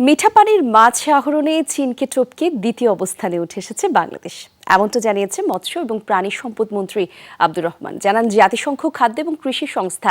মিঠা পানির মাছ আহরণে চীনকে টপকে দ্বিতীয় অবস্থানে উঠে এসেছে বাংলাদেশ। এমনটা জানিয়েছে মৎস্য এবং প্রাণী সম্পদ মন্ত্রী আব্দুর রহমান। জানান, জাতিসংঘ খাদ্য এবং কৃষি সংস্থা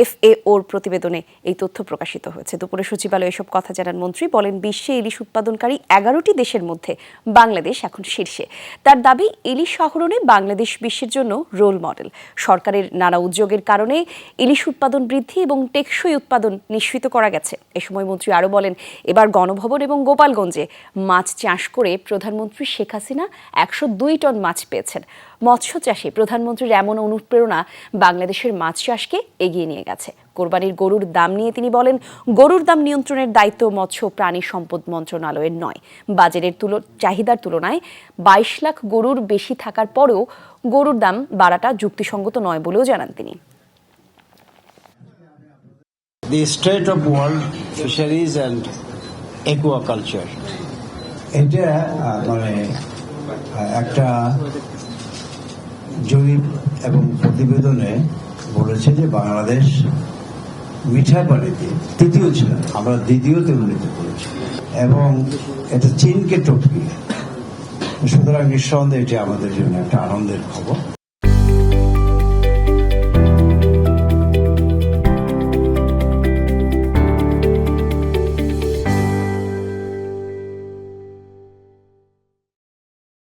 এফএওর প্রতিবেদনে এই তথ্য প্রকাশিত হয়েছে। দুপুরে সচিবালয়ে এসব কথা জানান মন্ত্রী। বলেন, বিশ্বে ইলিশ উৎপাদনকারী এগারোটি দেশের মধ্যে বাংলাদেশ এখন শীর্ষে। তার দাবি, ইলিশ আহরণে বাংলাদেশ বিশ্বের জন্য রোল মডেল। সরকারের নানা উদ্যোগের কারণে ইলিশ উৎপাদন বৃদ্ধি এবং টেকসই উৎপাদন নিশ্চিত করা গেছে। এ সময় মন্ত্রী আরও বলেন, এবার গণভবন এবং গোপালগঞ্জে মাছ চাষ করে প্রধানমন্ত্রী শেখ হাসিনা একশো দুই টন মাছ পেয়েছেন। মৎস্য চাষে প্রধানমন্ত্রীর এমন অনুপ্রেরণা বাংলাদেশের মাছ চাষকে এগিয়ে নিয়ে গেছে। কোরবানির গরুর দাম নিয়ে তিনি বলেন গরুর দাম নিয়ন্ত্রণের দায়িত্ব মৎস্য প্রাণী সম্পদ মন্ত্রণালয়ের নয়। বাজারের তুল চাহিদার তুলনায় বাইশ লাখ গরুর বেশি থাকার পরেও গরুর দাম বাড়াটা যুক্তিসঙ্গত নয় বলেও জানান তিনি। The state of world fisheries and aquaculture. এটা মানে একটা জরিপ এবং প্রতিবেদনে বলেছে যে বাংলাদেশ মিঠা পানিতে তৃতীয় ছিল, আমরা দ্বিতীয়তে উন্নীত করেছি এবং এটা চীনকে টপকিয়ে। সুতরাং নিঃসন্দেহে এটি আমাদের জন্য একটা আনন্দের খবর।